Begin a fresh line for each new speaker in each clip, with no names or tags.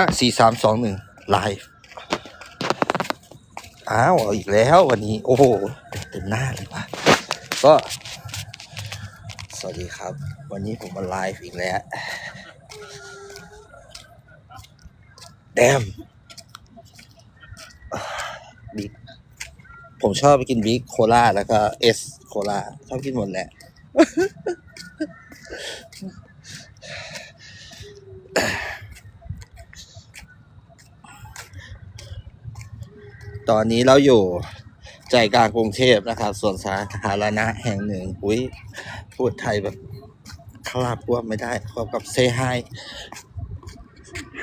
ห้าสี่สามสองหนึ่งไลฟ์อ้าวเอาอีกแล้ววันนี้ โอ้โหเต็มหน้าเลยว่ะก็ สวัสดีครับ วันนี้ผมมาไลฟ์อีกแล้วแดมบิ๊กผมชอบไปกินบิ๊กโคลาแล้วก็เอสโคลาชอบกินหมดแหละ ตอนนี้เราอยู่ใจกลางกรุงเทพนะครับส่วนสาธารณะแห่งหนึ่งอุ้ยพูดไทยแบบคลาบพวกไม่ได้ขอกับ say hi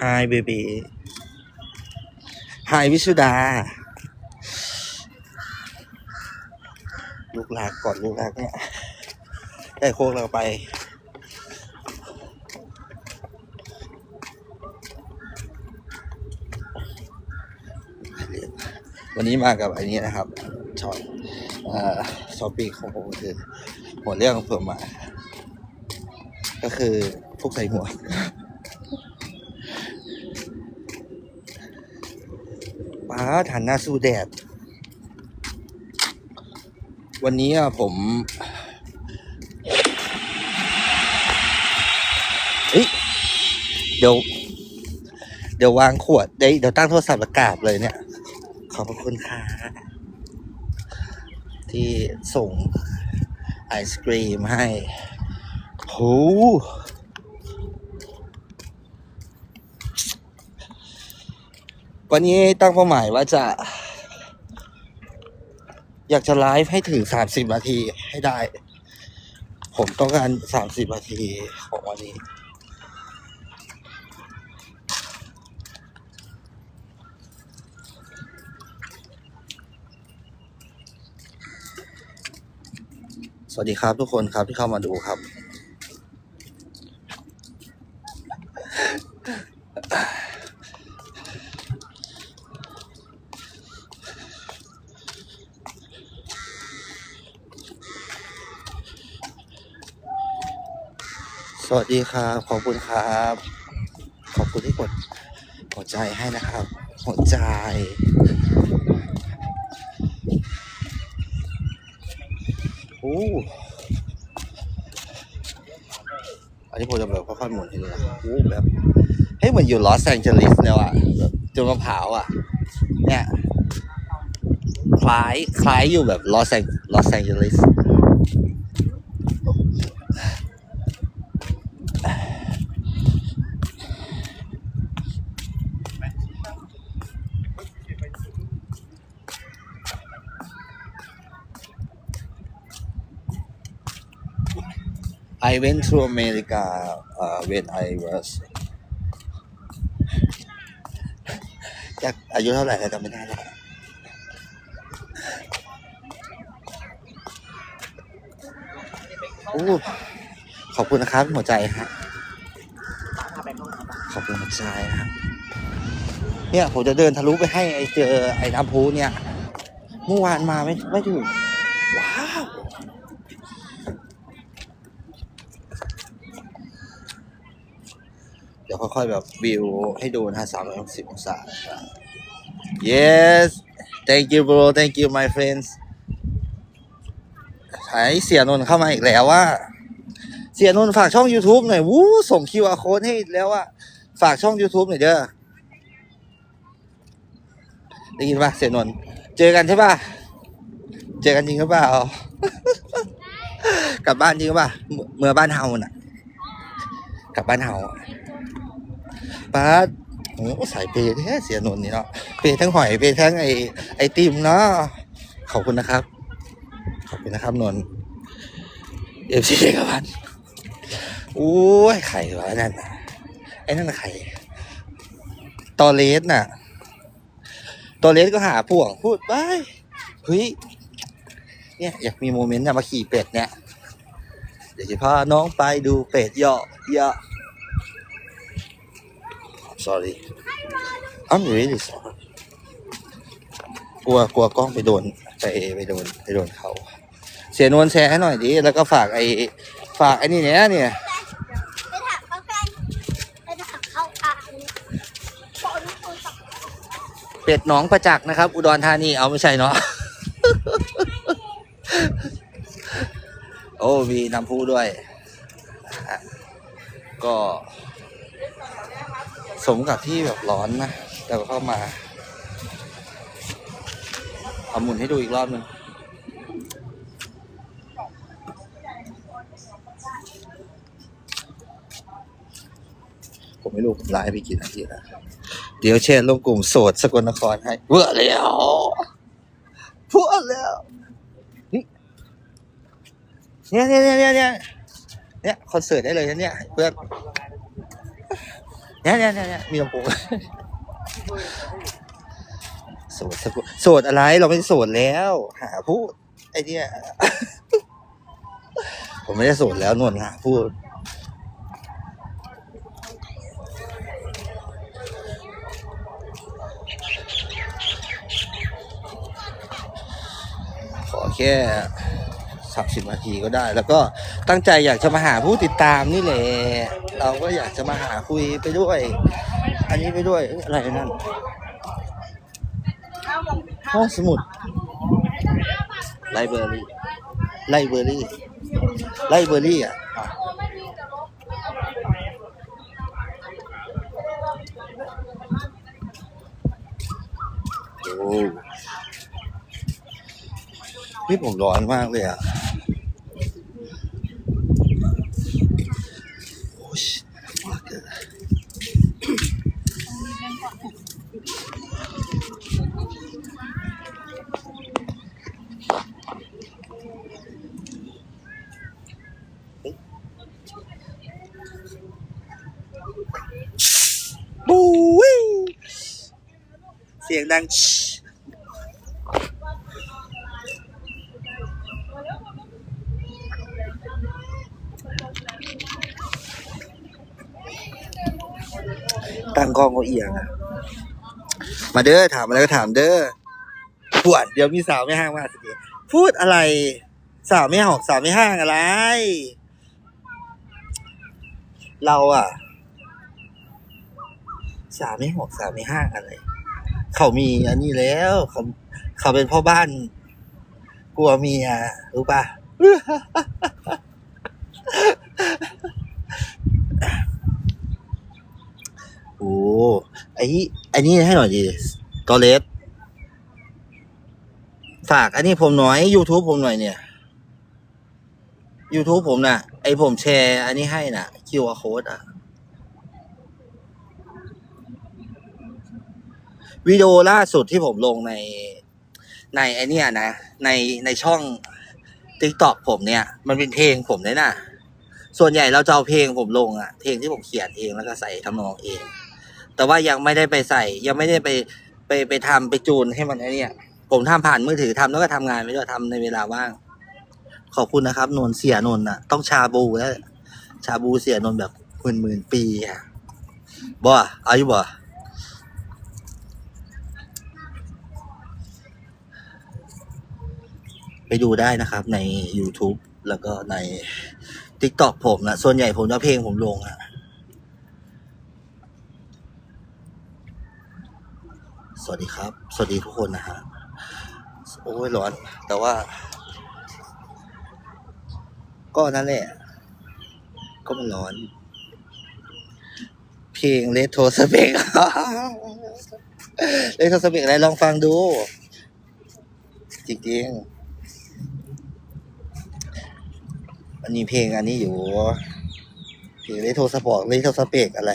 hi baby hi วิชุดา ลูกหลากก่อนลูกหลากเนี่ยได้โค้กเราไป วันนี้มากับอันนี้นะครับช็อตเอ่อช้อปปิ้งของผมคือหัวเรื่องของผมมา ก็คือพวกใส่หัว ป้าฐานหน้าสู้แดด วันนี้อะผมเฮ้ยเดี๋ยว เดี๋ยววางขวด เดี๋ยวตั้งโทรศัพท์แล้วกาบเลยเนี่ย อบพระคุณค่ะ ที่ส่งไอศกรีมให้โหวันนี้ตั้งเป้าหมายว่าจะ อยากจะไลฟ์ให้ถึงสามสิบนาทีให้ได้ ผมต้องการสามสิบนาทีของวันนี้ วัสดีครับทุกคนครับที่เข้ามาดูครับ สวัสดีครับ ขอบคุณครับ ขอบคุณที่กดหัวใจให้นะครับ หัวใจ อ้อันนี้ผมจะแบบค่อยๆหมุนทีเดูนะโอ้แบบเฮ้ยเหมือนอยู่ลอสแองเจลิสแล้วอะแบบจนมะพร้าวอะเนี่ยคล้ายคล้ายอยู่แบบลอสแองลอสแองเจลิส I went to America uh, when I was จากอายุเท่าไหร่แล้วจำไม่ได้แล้วโอ้ขอบคุณนะครับหัวใจฮะขอบคุณหัวใจครับเนี่ยผมจะเดินทะลุไปให้ไอเจอไอ้น้ำพุเนี่ย เมื่อวานมาไม่ไม่ถึง ว้าว เดี๋ยว ค่อยแบบวิวให้ดูนะฮะสามร้อยหกสิบองศา yes thank you bro thank you my friends ไอเสียนนท์เข้ามาอีกแล้วว่า เสียนนท์ฝากช่อง YouTube หน่อยวู้ส่ง QR code ให้แล้วว่า ฝากช่อง YouTube หน่อยเด้อได้ยินป่ะเสียนนท์เจอกันใช่ป่ะ เจอกันจริงหรือเปล่ากลับบ้านจริงหรือเปล่าเมื่อเมื่อบ้านเฮาน่ะ กลับบ้านเฮา ป้าโอ้สายเปย์แท้เสียนนท์นี่เนาะเปย์ทั้งหอยเปย์ทั้งไอไอติมเนาะขอบคุณนะครับ ขอบคุณนะครับนนเอฟซีเอกพันโอ้ยไข่วะนั่นน่ะไอ้นั่นน่ะไข่ตอเลสน่ะตอเลสก็หาพ่วงพูดไปเฮ้ยเนี่ยอยากมีโมเมนต์น่ะมาขี่เป็ดเนี่ย เดี๋ยวจะพาน้องไปดูเป็ดเหยาะเหยาะ sorry I'm really sorry กลัวกลัวกล้องไปโดนไปไปโดนไปโดนเขา เสียนวลแชร์ให้หน่อยดิ แล้วก็ฝากไอ้ฝากไอ้นี่เนี่ยเนี่ย
เป็
ดหนองประจักษ์นะครับ อุดรธานี เอาไม่ใช่เนาะ โอ้มีน้ำพุด้วย ก็ สมกับที่แบบร้อนนะ แต่เข้ามาเอาหมุนให้ดูอีกรอบหนึ่งผมไม่รู้ผมไลฟ์ไปกี่นาทีแล้วเดี๋ยวแชร์ลงกลุ่มโสดสกลนครให้เบื่อแล้วเบื่อแล้วนี่เนี่ยเนี่ยเนี่ยเนี่ยเนี่ยเนี่ยคอนเสิร์ตได้เลยนะเนี่ยเพื่อน เนี่ยเนี่ยเนี่ยมีลำโพงโสดสกลโสดอะไรเราไม่โสดแล้ว หาพูดไอเนี่ยผมไม่ได้โสดแล้วนวลหาพูดขอแค่ สักสิบนาทีก็ได้ แล้วก็ตั้งใจอยากจะมาหาผู้ติดตามนี่แหละเราก็อยากจะมาหาคุยไปด้วย อันนี้ไปด้วยอะไรนั่นห้องสมุดไลเบรารีไลเบรารีไลเบรารีอะอะโอ้ นี่ผมร้อนมากเลยอะโอ้ยมากเลยบูวิเสียงดัง ตั้งกล้องก็เอียงอะมาเด้อถามอะไรก็ถามเด้อปวดเดี๋ยวมีสาวไม่ห้างมาสิพูดอะไร สาวไม่หอกสาวไม่ห้างอะไร เราอะสาวไม่หอกสาวไม่ห้างอะไร เขามีอันนี้แล้วเขาเขาเป็นพ่อบ้าน กลัวเมียรู้ปะ โอ้ไอ้ไอ้นี่ให้หน่อยดิตอเลสฝากอันนี้ผมหน่อย YouTube ผมหน่อยเนี่ย YouTube ผมน่ะ ไอผมแชร์อันนี้ให้น่ะ QR code อะวิดีโอล่าสุดที่ผมลงในในไอเนี้ยนะ ในในช่อง TikTok ผมเนี่ย มันเป็นเพลงผมเลยน่ะ ส่วนใหญ่เราจะเอาเพลงผมลงอะเพลงที่ผมเขียนเองแล้วก็ใส่ทำนองเอง แต่ว่ายังไม่ได้ไปใส่ ยังไม่ได้ไปไปไปทำไปจูนให้มันไอ้เนี่ยผมทำผ่านมือถือทำแล้วก็ทำงานไปด้วยทำในเวลาว่าง ขอบคุณนะครับนนเสียนน่ะ ต้องชาบูแล้ว ชาบูเสียนนแบบหมื่นหมื่นปีอะบ่อายุบ่ไปดูได้นะครับใน YouTube แล้วก็ใน TikTok ผมนะส่วนใหญ่ผมจะเอาเพลงผมลงอะ สวัสดีครับ สวัสดีทุกคนนะฮะ โอ้ยร้อน แต่ว่า ก็นั่นแหละ ก็มันร้อน เพลงเลโทสเปกเลโทสเปกอะไรลองฟังดู จริงๆมันมีเพลงอันนี้อยู่ เพลงเลโทสปอร์ตเลโทสเปกอะไร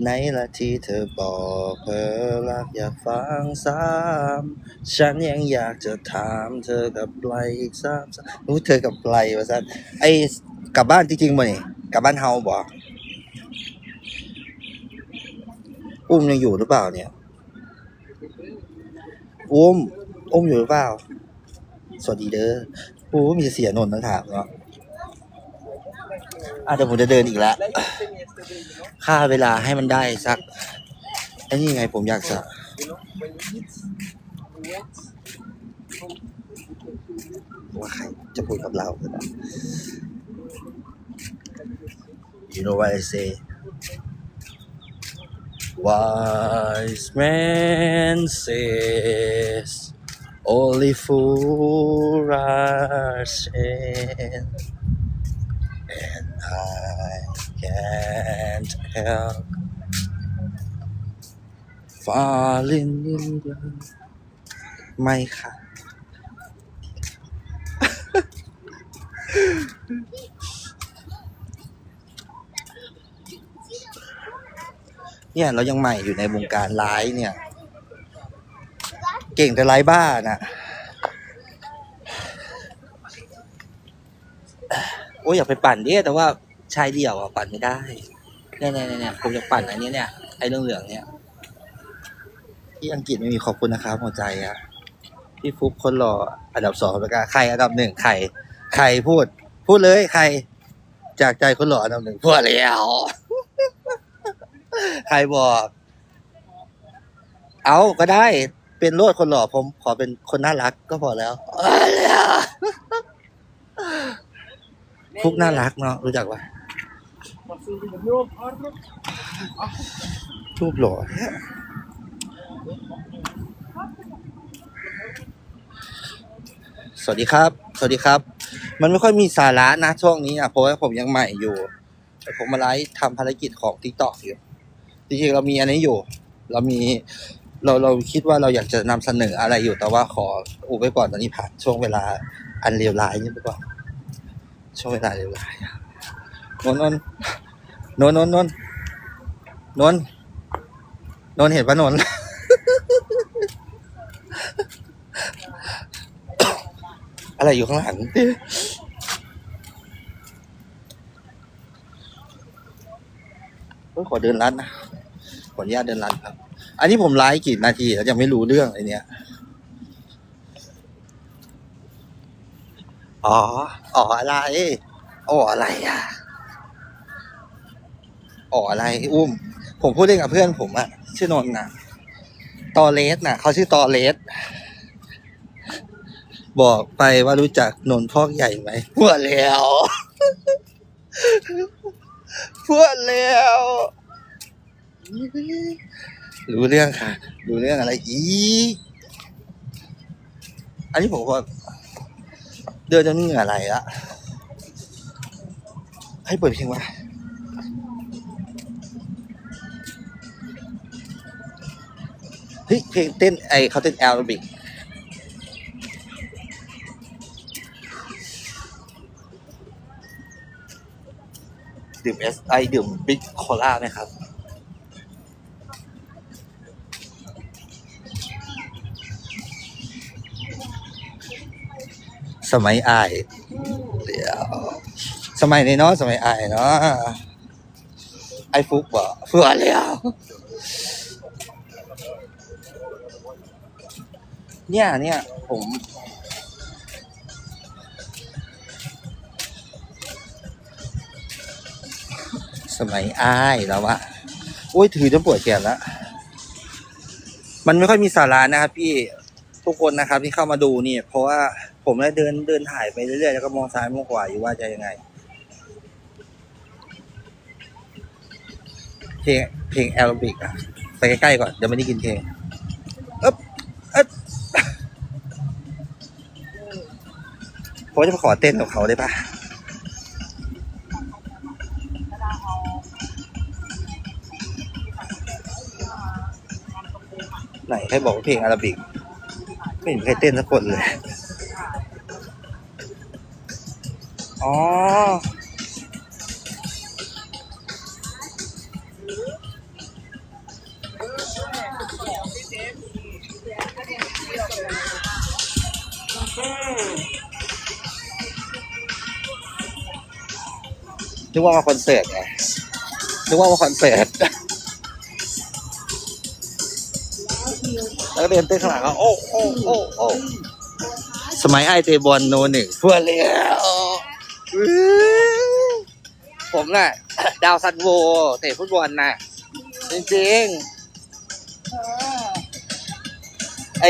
ไหนละที่เธอบอกเธอรักอยากฟังซ้ำฉันยังอยากจะถามเธอกับไกลอีกซ้ำรู้เธอกับไกลว่าซันไอ้กลับบ้านจริงๆบ่นี่กลับบ้านเฮาบ่อุ้มยังอยู่หรือเปล่าเนี่ยอุ้มอุ้มอยู่หรือเปล่า สวัสดีเด้อโอ้มีเสียนนท์นะถามเนาะอะเดี๋ยวผมจะเดินอีกแล้ว ค่าเวลาให้มันได้สักไอ้นี่ไงผมอยากจะว่าใครจะพูดกับเราหรือเปล่า You know what I say Wise man says only fools rush in and I can't help falling in love ไม่ค่ะ เนี่ย เรายังใหม่อยู่ในวงการไลฟ์เนี่ย เก่งแต่ไลฟ์บ้าน่ะ โอ้ยอยากไปปั่นดิแต่ว่า ชายเดี่ยวอะปั่นไม่ได้เนี่ยเนี่ยเนี่ยเนี่ยผมอยากปั่นอันนี้เนี่ยไอ้เรื่องเหลืองๆเนี่ยที่อังกฤษไม่มีขอบคุณนะครับหัวใจอะพี่ฟุกคนหล่ออันดับสองแล้วกันใครอันดับหนึ่งใครใครพูด พูดเลยใคร จากใจคนหล่ออันดับหนึ่งพูดแล้วใครบอก เอาก็ได้เป็นโลดคนหล่อผมขอเป็นคนน่ารักก็พอแล้วฟุกน่ารักเนาะรู้จักปะ รูปหล่อเสวัสดีครับ สวัสดีครับ มันไม่ค่อยมีสาระนะช่วงนี้อะเพราะว่าผมยังใหม่อยู่แต่ผมมาไลฟ์ทำภารกิจของ t ิ k t o k อยู่ จริงๆเรามีอันนี้อยู่ เรามีเราเราคิดว่าเราอยากจะนำเสนออะไรอยู่แต่ว่าขออุบไว้ก่อนตอนนี้ผ่านช่วงเวลาอันเลวร้ายนี่ไปก่อนช่วงเวลาเลวร้ายอะนนน นนนนนนนนนนเห็นปะนนอะไรอยู่ข้างหลังเฮ้ยขอเดินรัดนะ ขออนุญาตเดินรัดครับ อันนี้ผมไลฟ์กี่นาทีแล้วยังไม่รู้เรื่องเลยเนี่ยอ๋อ อ๋ออะไร อ๋ออะไรอะ อ๋ออะไรอุ้ม ผมพูดเล่นกับเพื่อนผมอะชื่อนนท์นะตอเลสน่ะเขาชื่อตอเลส บอกไปว่ารู้จักนนท์พอกใหญ่ไหมพูดแล้วพูดแล้ว รู้เรื่องค่ะ รู้เรื่องอะไรอีกอันนี้ผมก็เดินจนเหงื่อไหลละให้เปิดเพลงมา เฮ้ยเพลงเต้นไอเขาเต้นแอโรบิกดื่มเอสไอดื่มบิ๊กโคลาไหมครับสมัยอายเดี๋ยวสมัยนี้เนาะสมัยอายเนาะไอฟุกบอกเพื่อแล้ว เนี่ยเนี่ยผมสมัยอายแล้วอะโอ้ยถือจนปวดแขนแล้ว มันไม่ค่อยมีสาระนะครับพี่ทุกคนนะครับที่เข้ามาดูนี่เพราะว่าผมได้เดินเดินถ่ายไปเรื่อยๆแล้วก็มองซ้ายมองขวาอยู่ว่าจะยังไง เพลงเพลงแอโรบิกอะไปใกล้ๆก่อนเดี๋ยวไม่ได้กินเพลงเอ๊บเอ๊บ ผมจะมาขอเต้นกับเขาได้ปะไหนใครบอกว่าเพลงอาราบิก ไม่เห็นใครเต้นสักคนเลย อ๋อ นึกว่ามาคอนเสิร์ตไงนึกว่ามาคอนเสิร์ตแล้วก็เดินเต้นข้างหลังก็โอ้โอ้โอ้โอ้สมัยไอเตบอลโนหนึ่งเพื่อนเลยผมน่ะ ดาวซันโวเตะฟุตบอลน่ะ จริงๆไอ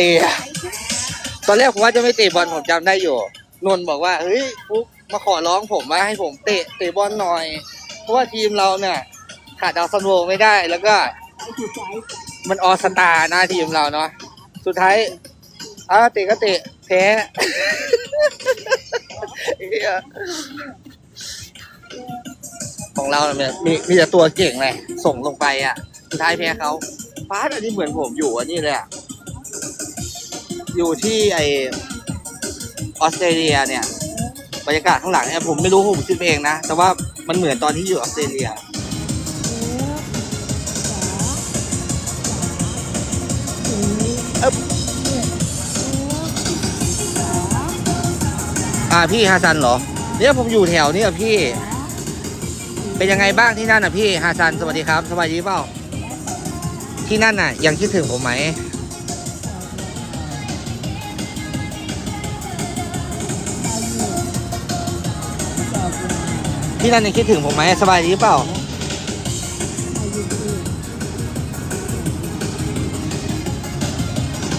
ตอนแรกผมว่าจะไม่เตะบอลผมจำได้อยู่ นนบอกว่า เฮ้ยฟุ๊ก มาขอร้องผมว่าให้ผมเตะเตะบอลหน่อย เพราะว่าทีมเราเนี่ยขาดดาวซันโวไม่ได้แล้วก็มันออสตาหน้าทีมเราเนาะสุดท้ายอ้าเตะก็เตะแพ้ของเราเนี่ยมีมีแต่ตัวเก่งเลยส่งลงไปอะ สุดท้ายแพ้เขาฟ้าอันนี้เหมือนผมอยู่อันนี้เลยอะอยู่ที่ไอออสเตรเลียเนี่ย บรรยากาศข้างหลังเนี่ยผมไม่รู้ผมคิดเองนะ แต่ว่ามันเหมือนตอนที่อยู่ออสเตรเลียอ่าพี่ฮาซันเหรอ เนี่ยผมอยู่แถวเนี่ยพี่ เป็นยังไงบ้างที่นั่นอะพี่ฮาซันสวัสดีครับสบายดีเปล่าที่นั่นน่ะ ยังคิดถึงผมไหม ที่นั่นยังคิดถึงผมไหมสบายดีเปล่า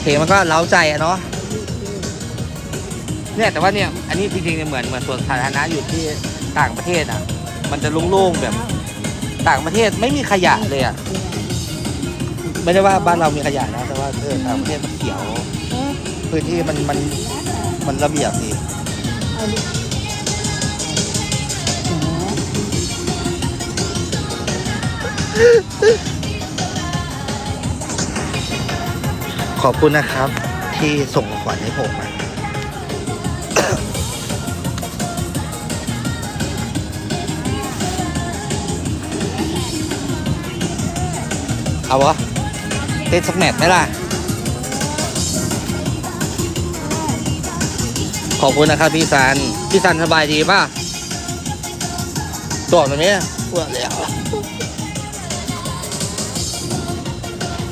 เพลงมันก็เล้าใจอะเนาะ เนี่ยแต่ว่าเนี่ยอันนี้จริงๆเนี่ยเหมือนเหมือนสวนสาธารณะอยู่ที่ต่างประเทศอะ มันจะโล่งๆแบบต่างประเทศไม่มีขยะเลยอะ ไม่ได้ว่าบ้านเรามีขยะนะ แต่ว่าเออต่างประเทศมันเขียว พื้นที่มันมันมันระเบียบดี ขอบคุณนะครับ ที่ส่งขวัญให้ผมอะเอาวะเต้นสักแมตช์ไหมล่ะ ขอบคุณนะครับพี่ซัน พี่ซันสบายดีป่ะตัวแบบนี้ปวดแล้ว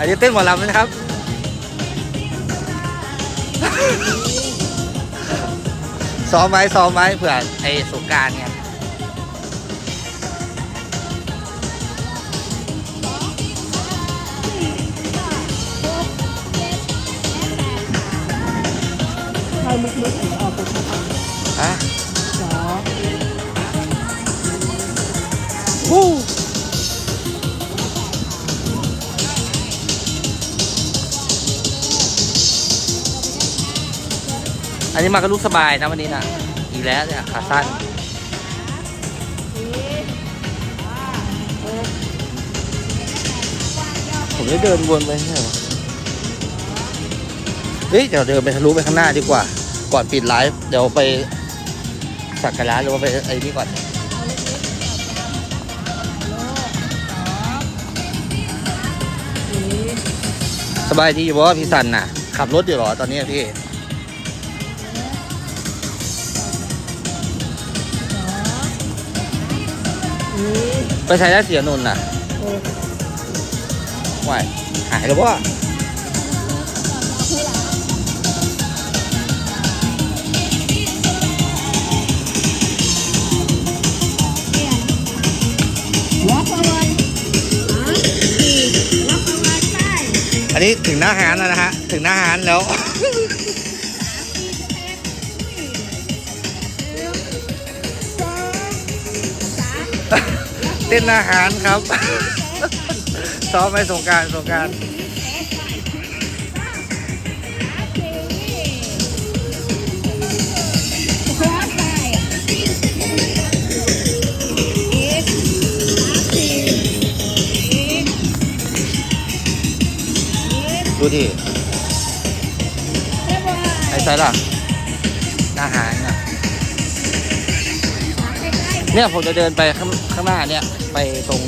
อันนี้เต้นหมอลำนะครับ ซ้อมไว้ซ้อมไว้เผื่อไอ้สงการไง
เข้าลึกๆหรือออก อั
นนี้มากับลูกสบายนะวันนี้นะอีกแล้วเนี่ยขาสั้นผมได้เดินวนไปใช่ไหมเฮ้ยเดี๋ยวเดินไปทะลุไปข้างหน้าดีกว่า ก่อนปิดไลฟ์เดี๋ยวไปสักการะหรือว่าไปไอ้นี่ก่อนสบายดีอยู่บ่พี่สันน่ะ ขับรถอยู่หรอตอนนี้พี่ ไปใช้ได้เสียนนท์น่ะ
เออ
ว่ายหายแล้วบ่
ล็อกเอาไว้อะสี่ล็อกเอาไว้ใต้
อันนี้ถึงหน้าหานแล้วนะฮะ ถึงหน้าหานแล้ว เต้นหน้าหานครับ ซ้อมไปสงการสงการ
ขวาไปอีกสามสี่อีกอีก
ดูดิ
เรียบร้อย
ไอ้ไซล่ะน้าหานอะเนี่ยผมจะเดินไปข้างข้างหน้าเนี่ย ไปตรง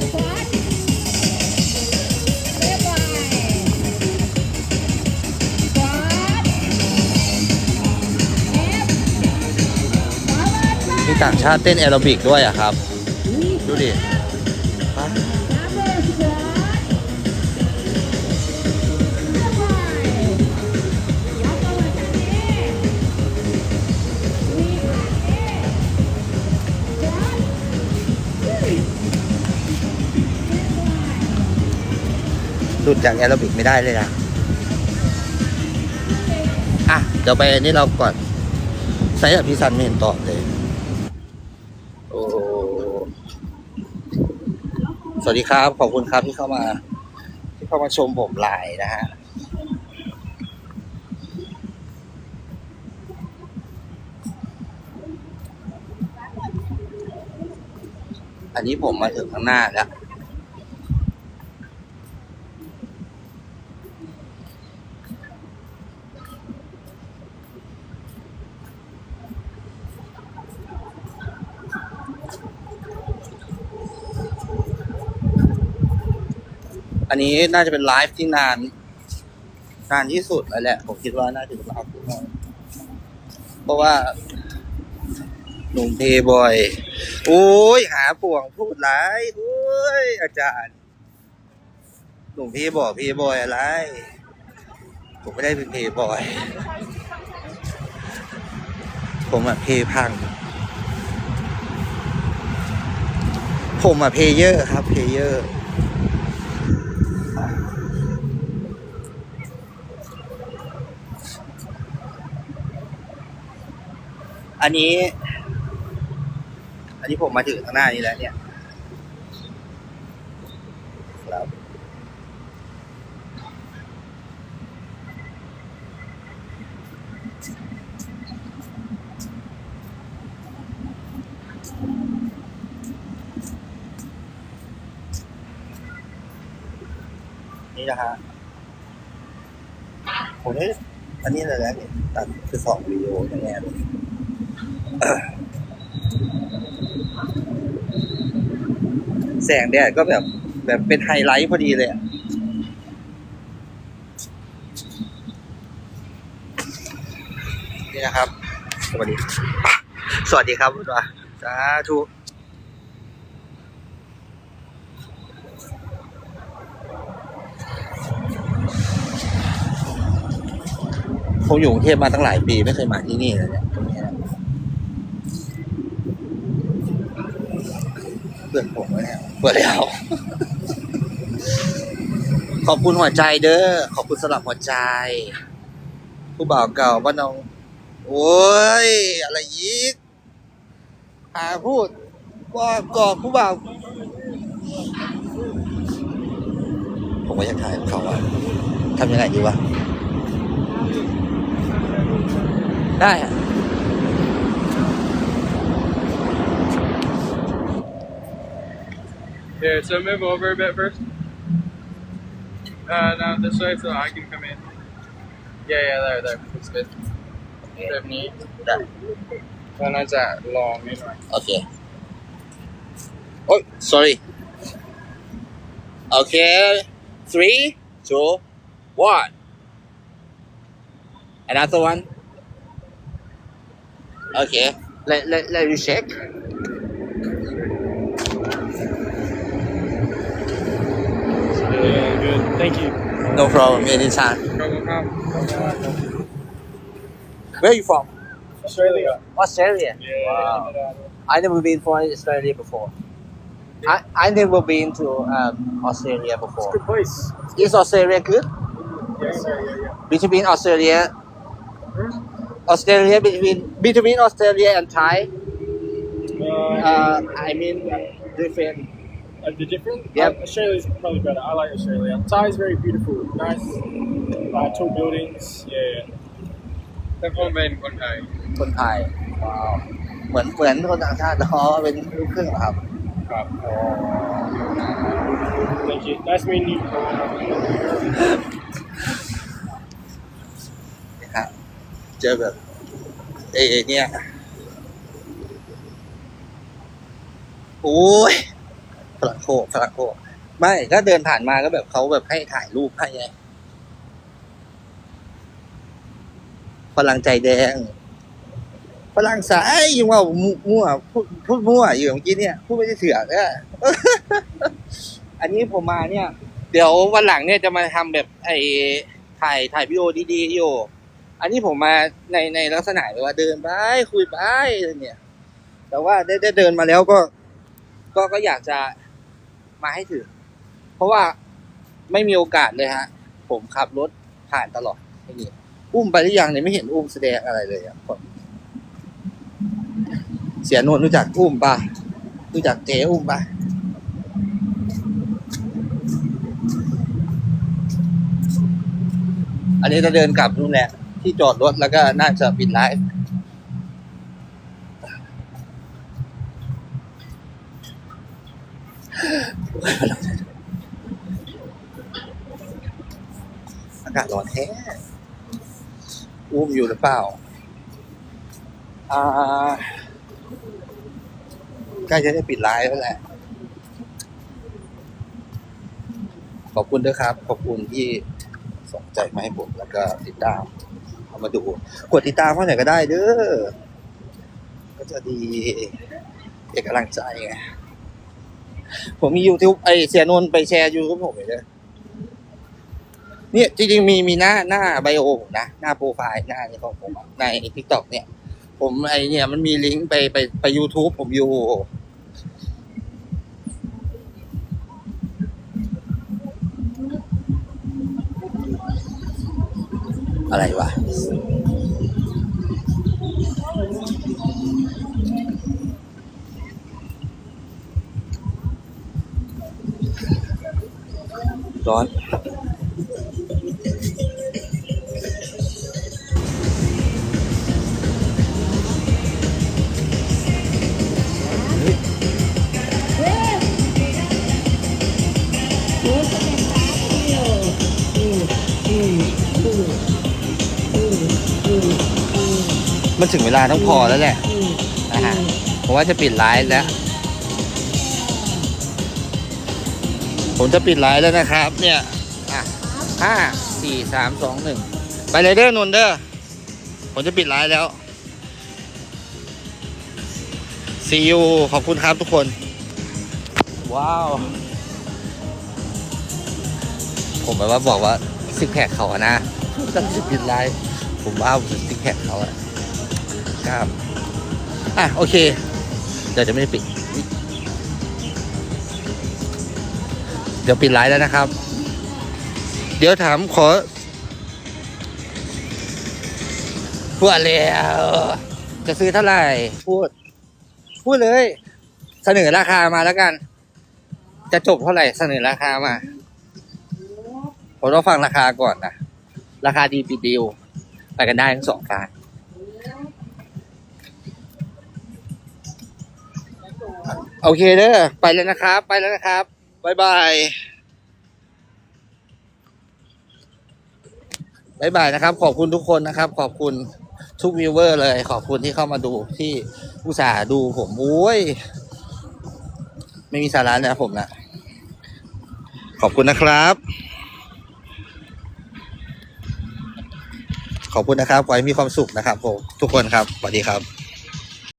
มีต่างชาติเต้นแอโรบิกด้วยอะครับ ดูดิ หลุดจากแอโรบิกไม่ได้เลยนะอะเดี๋ยวไปอันนี้เราก่อนไซส์กับพี่ซันไม่เห็นตอบเลย โอ้สวัสดีครับ ขอบคุณครับที่เข้ามาเเข้ามาชมผมหลายนะฮะอันนี้ผมมาถึงข้างหน้าแล้ว อันนี้น่าจะเป็นไลฟ์ที่นาน นานที่สุดแล้วแหละ ผมคิดว่าน่าจะเป็นไลฟ์ที่นานเพราะว่าหนุ่มเพย์บอยโอ้ยหาป่วงพูดหลายโอ้ยอาจารย์หนุ่มเพย์บอกเพย์บอยอะไร ผมไม่ได้เป็นเพย์บอย ผมอะเพย์พัง ผมอะเพย์เยอร์ครับเพย์เยอร์ อันนี้ อันนี้ผมมาถึงข้างหน้านี้แล้วเนี่ยครับนี่นะฮะผมนี่อันนี้เลยนะเนี่ยตัดคือสองวิดีโอแน่เลย แสงแดดก็แบบ แบบเป็นไฮไลท์พอดีเลยอะนี่นะครับ สวัสดี สวัสดีครับคุณวาสาธุผมอยู่กรุงเทพมาตั้งหลายปีไม่เคยมาที่นี่เลยเนี่ยตรงนี้นะเพื่อนผมวะ เปิดแล้วขอบคุณหัวใจเด้อ ขอบคุณสำหรับหัวใจ ผู้บ่าวเก่าบ้านน้อง โอ้ย อะไรยีกหาพูด ว่ากอบผู้บ่าว ผมก็อยากถ่ายเขาว่าทำยังไงดีวะ ได้อะ
Yeah, so move over a bit first. Uh, no, this way so I can come in. Yeah, yeah, there, there. That's good. แบบนี้
ได้
ก็น่าจะลองนิดหน่อย
โอเคโอ้ย sorry โอเค three two one another one okay let let let you check
Thank you.
No problem. Anytime. Where are you from?
Australia.
Australia.
Yeah. Wow.
I never been to Australia before. I, I never been to um, Australia before.
It's a good place.
Is Australia good?
Yeah, yeah, yeah.
Between Australia, hmm? Australia between between Australia and Thai.
Uh,
uh I mean uh, different
uh, the different?
Yep.
Uh, Australia's probably better. I like Australia. Thai is very beautiful. Nice, uh, tall buildings. Yeah. แต่ผมเป็นคนไทย
คนไทยว้าวเหมือนเหมือนคนต่างชาติอ๋อเป็นลูกครึ่งเหรอครับ
ครับ Thank you. Nice meeting you.
นี่ครับเจอแบบเอเอเนี่ยโอ้ย ฝรั่งโคฝรั่งโคไม่ก็เดินผ่านมาก็แบบเขาแบบให้ถ่ายรูปให้ไงฝรั่งใจแดงฝรั่งสายยังว่ามั่วพูดพูดมั่วอยู่เมื่อกี้เนี่ยพูดไม่ได้เถื่อนเนี่ยอันนี้ผมมาเนี่ย เดี๋ยววันหลังเนี่ยจะมาทำแบบไอ้ถ่ายถ่ายวิดีโอดีๆอยู่อันนี้ผมมาในในลักษณะแบบว่าเดินไปคุยไปเนี่ย แต่ว่าได้ได้เดินมาแล้วก็ ก็ก็อยากจะ มาให้ถึง เพราะว่าไม่มีโอกาสเลยฮะ ผมขับรถผ่านตลอดไม่มีอุ้มไปหรือยังเนี่ยไม่เห็นอุ้มแสดงอะไรเลยอะผมเสียนวลรู้จักอุ้มปะรู้จักเจ๊อุ้มปะอันนี้จะเดินกลับนู่นแหละที่จอดรถแล้วก็น่าจะปิดไลฟ์ อากาศร้อนแท้อุ้มอยู่หรือเปล่า อ่าใกล้จะได้ปิดไลฟ์แล้วแหละ ขอบคุณด้วยครับ ขอบคุณที่สนใจมาให้ผมแล้วก็ติดตามเอามาดูกดติดตามเท่าไหร่ก็ได้เด้อ ก็จะดีเป็นกำลังใจไง ผมมี YouTube ไอเสียนนท์ไปแชร์ YouTube ผมเลยเนี่ยจริงๆมีมีหน้าหน้าไบโอผมนะ หน้าโปรไฟล์หน้านี้ของผมใน TikTok เนี่ย ผมไอเนี่ยมันมีลิงก์ไปไปไป YouTube ผมอยู่อะไรวะ ร้อน
มั
นถึงเวลาต้องพอแล้วแหละนะฮะผมว่าจะปิดไลฟ์แล้ว ผมจะปิดไลฟ์แล้วนะครับ เนี่ยอะห้าสี่สามสองหนึ่งไปเลยเด้อนนเด้อผมจะปิดไลฟ์แล้ว see you ขอบคุณครับทุกคน ว้าว ผมแบบว่าบอกว่าซิกแพคเขาอะนะจะปิดไลฟ์ผมว่าซิกแพคเขาอะกล้ามอะ โอเค เดี๋ยวจะไม่ได้ปิด เดี๋ยวปิดไลฟ์แล้วนะครับ เดี๋ยวถามขอพูดอะไรอะจะซื้อเท่าไหร่ พูด พูดเลย เสนอราคามาแล้วกัน จะจบเท่าไหร่เสนอราคามาผมต้องฟังราคาก่อนนะราคาดีปิดดีลไปกันได้ทั้งสองฝ่ายโอเคเด้อไปแล้วนะครับ ไปแล้วนะครับ บายบายบายบายนะครับ ขอบคุณทุกคนนะครับ ขอบคุณทุกวิวเวอร์เลย ขอบคุณที่เข้ามาดูที่อุตส่าห์ดูผมโอ้ย ไม่มีสาระนะผมนะขอบคุณนะครับ ขอบคุณนะครับ ขอให้มีความสุขนะครับผมทุกคนครับสวัสดีครับ